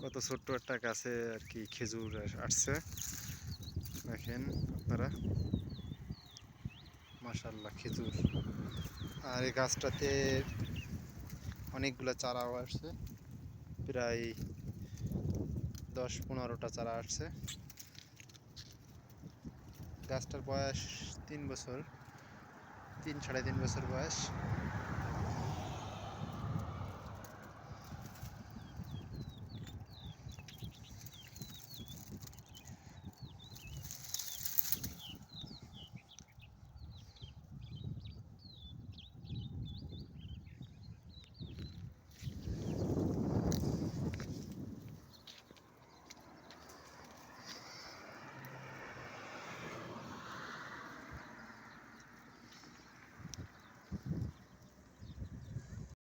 কত ছোট্ট একটা গাছে আর কি খেজুর আসছে। দেখেন আপনারা। মাশাল্লাহ খেজুর। আর এই গাছটাতে অনেকগুলো চারাও আসছে। প্রায় দশ পনেরোটা চারা আসছে। গাছটার বয়স তিন বছর। তিন সাড়ে তিন বছর বয়স।